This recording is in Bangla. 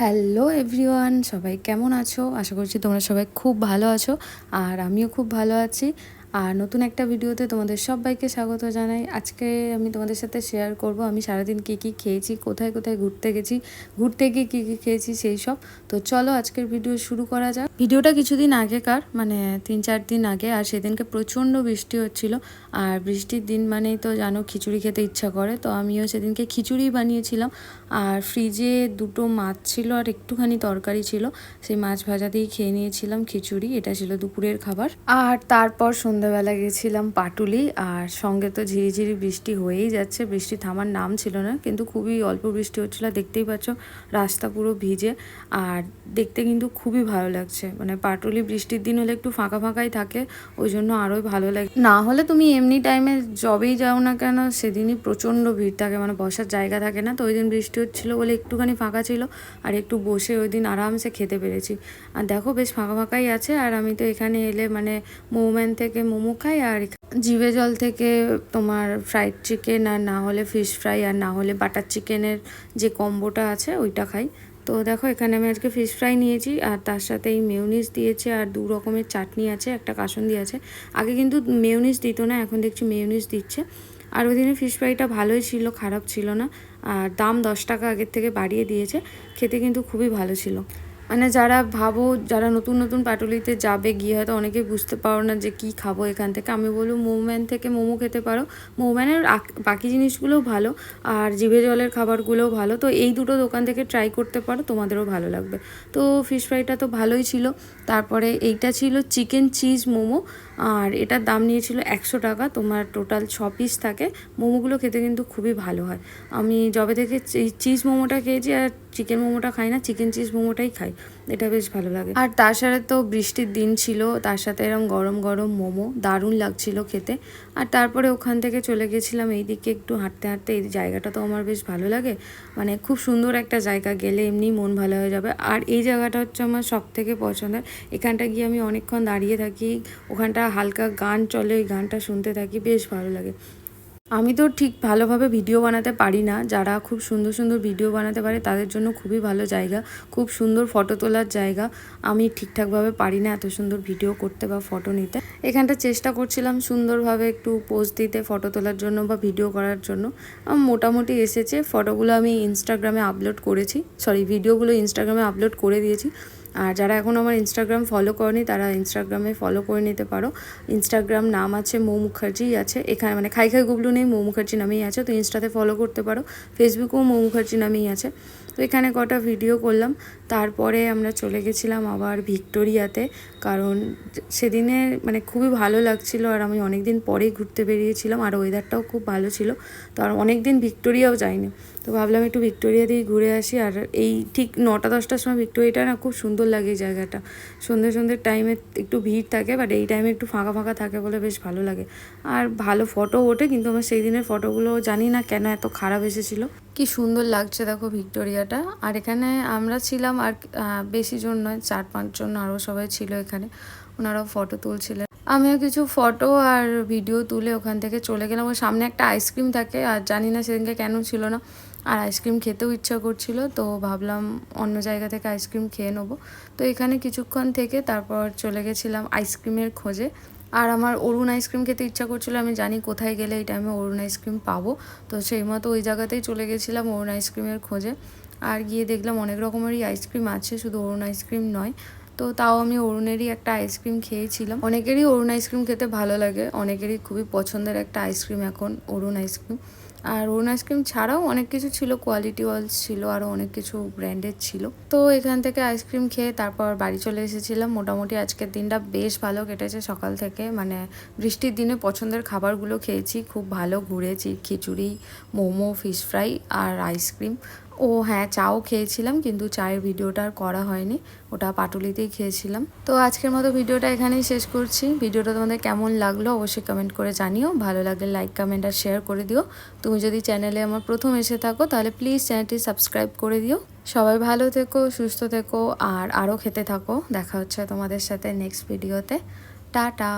হ্যালো এভরিওয়ান, সবাই কেমন আছো? আশা করছি তোমরা সবাই খুব ভালো আছো, আর আমিও খুব ভালো আছি। আর নতুন একটা ভিডিওতে তোমাদের সবাইকে স্বাগত জানাই। আজকে আমি তোমাদের সাথে শেয়ার করব আমি সারাদিন কী কী খেয়েছি, কোথায় কোথায় ঘুরতে গেছি, ঘুরতে গিয়ে কী কী খেয়েছি সেই সব। তো চলো আজকের ভিডিও শুরু করা যাক। ভিডিওটা কিছুদিন আগেকার মানে তিন চার দিন আগে, আর সেদিনকে প্রচণ্ড বৃষ্টি হচ্ছিল। আর বৃষ্টির দিন মানেই তো জানো খিচুড়ি খেতে ইচ্ছা করে, তো আমিও সেদিনকে খিচুড়ি বানিয়েছিলাম। আর ফ্রিজে দুটো মাছ ছিল আর একটুখানি তরকারি ছিল। সেই মাছ ভাজা দিয়েই খেয়ে নিয়েছিলাম খিচুড়ি, এটা ছিল দুপুরের খাবার। আর তারপর সন্ধ্যাবেলা গেছিলাম পাটুলি আর সঙ্গে তো ঝিরিঝিরি বৃষ্টি হয়েই যাচ্ছে, বৃষ্টি থামার নাম ছিল না, কিন্তু খুবই অল্প বৃষ্টি হচ্ছিল দেখতেই পাচ্ছ রাস্তা পুরো ভিজে আর দেখতে কিন্তু খুবই ভালো লাগছে। মানে পাটুলি বৃষ্টির দিন হলে একটু ফাঁকা ফাঁকাই থাকে, ওই জন্য আরোই ভালো লাগে, না হলে তুমি এমনি টাইমে যবেই যাও না কেন, সেদিনই প্রচণ্ড ভিড় থাকে মানে বসার জায়গা থাকে না, তো ওই দিন বৃষ্টি হচ্ছিল বলে একটুখানি ফাঁকা ছিল আর একটু বসে ওই দিন আরামসে খেতে পেরেছি। আর দেখো বেশ ফাঁকা ফাঁকাই আছে আর আমি তো এখানে এলে মানে মোমেন থেকে মোমো খাই আর জিভে জল থেকে তোমার ফ্রাইড চিকেন আর না হলে ফিশ ফ্রাই আর না হলে বাটার চিকেনের যে কম্বোটা আছে ওইটা খাই। তো দেখো, এখানে আমি আজকে ফিশ ফ্রাই নিয়েছি আর তার সাথে এই মেউনিস দিয়েছে আর দু রকমের চাটনি আছে, একটা কাসন্দি আছে। আগে কিন্তু মেউনিস দিত না, এখন দেখছি মেউনিস দিচ্ছে। আর ওই দিনে ফিশ ফ্রাইটা ভালোই ছিল, খারাপ ছিল না। আর দাম দশ টাকা আগের থেকে বাড়িয়ে দিয়েছে, খেতে কিন্তু খুবই ভালো ছিল। মানে যারা ভাবো, যারা নতুন নতুন পাটুলিতে যাবে, গিয়ে হয়তো অনেকেই বুঝতে পারো না যে কি খাব এখান থেকে। আমি বলব মোমোম্যান থেকে মোমো খেতে পারো। মোমোম্যানের বাকি জিনিসগুলোও ভালো, আর জিভে জলের খাবারগুলোও ভালো। তো এই দুটো দোকান থেকে ট্রাই করতে পারো, তোমাদেরও ভালো লাগবে। তো ফিশ ফ্রাইটা তো ভালোই ছিল। তারপরে এইটা ছিল চিকেন চিজ মোমো, আর এটার দাম নিয়েছিল একশো টাকা। তোমার টোটাল ছ পিস থাকে। মোমোগুলো খেতে কিন্তু খুবই ভালো হয়। আমি যবে থেকে চিজ মোমোটা খেয়েছি, আর চিকেন মোমোটা খাই না, চিকেন চিজ মোমোটাই খাই। এটা বেশ ভালো লাগে। আর তার সাথে তো বৃষ্টির দিন ছিল, তার সাথে এরকম গরম গরম মোমো, দারুণ লাগছিল খেতে। আর তারপরে ওখান থেকে চলে গেছিলাম, এইদিকে একটু হাঁটতে হাঁটতে, এই জায়গাটা তো আমার বেশ ভালো লাগে। মানে খুব সুন্দর একটা জায়গা, গেলে এমনি মন ভালো হয়ে যাবে। আর এই জায়গাটা হচ্ছে আমার সব থেকে পছন্দের। এখানটা গিয়ে আমি অনেকক্ষণ দাঁড়িয়ে থাকি, ওখানটা হালকা গান চলে, ওই গানটা শুনতে থাকি, বেশ ভালো লাগে। আমি তো ঠিক ভালোভাবে ভিডিও বানাতে পারি না। যারা খুব সুন্দর সুন্দর ভিডিও বানাতে পারে, তাদের জন্য খুবই ভালো জায়গা। খুব সুন্দর ফটো তোলার জায়গা। আমি ঠিকঠাকভাবে পারি না এত সুন্দর ভিডিও করতে বা ফটো নিতে। এখানটা চেষ্টা করছিলাম সুন্দরভাবে একটু পোজ দিতে ফটো তোলার জন্য বা ভিডিও করার জন্য। মোটামুটি এসেছে। ফটোগুলো আমি ইনস্টাগ্রামে আপলোড করেছি। সরি ভিডিওগুলো ইনস্টাগ্রামে আপলোড করে দিয়েছি। আর যারা এখন আমার ইনস্টাগ্রাম ফলো করেনি, তারা ইনস্টাগ্রামে ফলো করে নিতে পারো। ইনস্টাগ্রাম নাম আছে মৌ মুখার্জি আছে। এখানে মানে খাই খাই গুবলু নেই, মৌ মুখার্জি নামেই আছে, তো ইনস্টাতে ফলো করতে পারো। ফেসবুকেও মৌ মুখার্জি নামেই আছে। তো এখানে কটা ভিডিও করলাম। তারপরে আমরা চলে গেছিলাম আবার ভিক্টোরিয়াতে। কারণ সেদিনে মানে খুবই ভালো লাগছিল আর আমি অনেক দিন পরেই ঘুরতে বেরিয়েছিলাম আর ওয়েদারটাও খুব ভালো ছিল। তো আর অনেক দিন ভিক্টোরিয়াও যাইনি। তো ভাবলাম একটু ভিক্টোরিয়া দিয়ে ঘুরে আসি আর এই ঠিক নটা, দশটার সময় ভিক্টোরিয়াটা না খুব সুন্দর লাগে এই জায়গাটা। সন্ধ্যে সন্ধ্যের টাইমে একটু ভিড় থাকে বাট এই টাইমে একটু ফাঁকা ফাঁকা থাকে বলে বেশ ভালো লাগে। আর ভালো ফটো ওঠে কিন্তু আমার সেই দিনের ফটোগুলো জানি না কেন এত খারাপ এসেছিল। কি সুন্দর লাগছে দেখো ভিক্টোরিয়াটা। আর এখানে আমরা ছিলাম আর বেশি জন নয়, চার পাঁচজন আরও সবাই ছিল এখানে। ওনারাও ফটো তুলছিলেন। আমিও কিছু ফটো আর ভিডিও তুলে ওখান থেকে চলে গেলাম। ওর সামনে একটা আইসক্রিম থাকে, আর জানি না সেদিনকে কেন ছিল না। আর আইসক্রিম খেতেও ইচ্ছা করছিল, তো ভাবলাম অন্য জায়গা থেকে আইসক্রিম খেয়ে নেব। তো এখানে কিছুক্ষণ থেকে তারপর চলে গেছিলাম আইসক্রিমের খোঁজে। আর আমার অরুণ আইসক্রিম খেতে ইচ্ছা করছিল, আমি জানি কোথায় গেলে এই টাইমে অরুণ আইসক্রিম পাবো। তো সেই মতো ওই জায়গাতেই চলে গেছিলাম অরুণ আইসক্রিমের খোঁজে। আর গিয়ে দেখলাম অনেক রকমেরই আইসক্রিম আছে, শুধু অরুণ আইসক্রিম নয়। তো তাও আমি অরুণেরই একটা আইসক্রিম খেয়েছিলাম। অনেকেরই অরুণ আইসক্রিম খেতে ভালো লাগে, অনেকেরই খুবই পছন্দের একটা আইসক্রিম এখন অরুণ আইসক্রিম আর অরুণ আইসক্রিম ছাড়াও অনেক কিছু ছিল কোয়ালিটি ওয়ালস ছিল আরও অনেক কিছু ব্র্যান্ডের ছিল। তো এখান থেকে আইসক্রিম খেয়ে তারপর বাড়ি চলে এসেছিলাম। মোটামুটি আজকের দিনটা বেশ ভালো কেটেছে সকাল থেকে। মানে বৃষ্টির দিনে পছন্দের খাবারগুলো খেয়েছি। খুব ভালো ঘুরেছি, খিচুড়ি, মোমো ফিশ ফ্রাই আর আইসক্রিম ও হ্যাঁ চাও খেয়েছিলাম কিন্তু চায়ের ভিডিওটা আর করা হয়নি। ওটা পাটুলিতেই খেয়েছিলাম। তো আজকের মতো ভিডিওটা এখানেই শেষ করছি। ভিডিওটা তোমাদের কেমন লাগল অবশ্যই কমেন্ট করে জানিও। ভালো লাগলে লাইক কমেন্ট আর শেয়ার করে দিও। তুমি যদি চ্যানেলে আমার প্রথম এসে থাকো তাহলে প্লিজ চ্যানেলটি সাবস্ক্রাইব করে দিও। সবাই ভালো থেকো, সুস্থ থেকো আর আরও খেতে থাকো। দেখা হচ্ছে তোমাদের সাথে নেক্সট ভিডিওতে টাটা!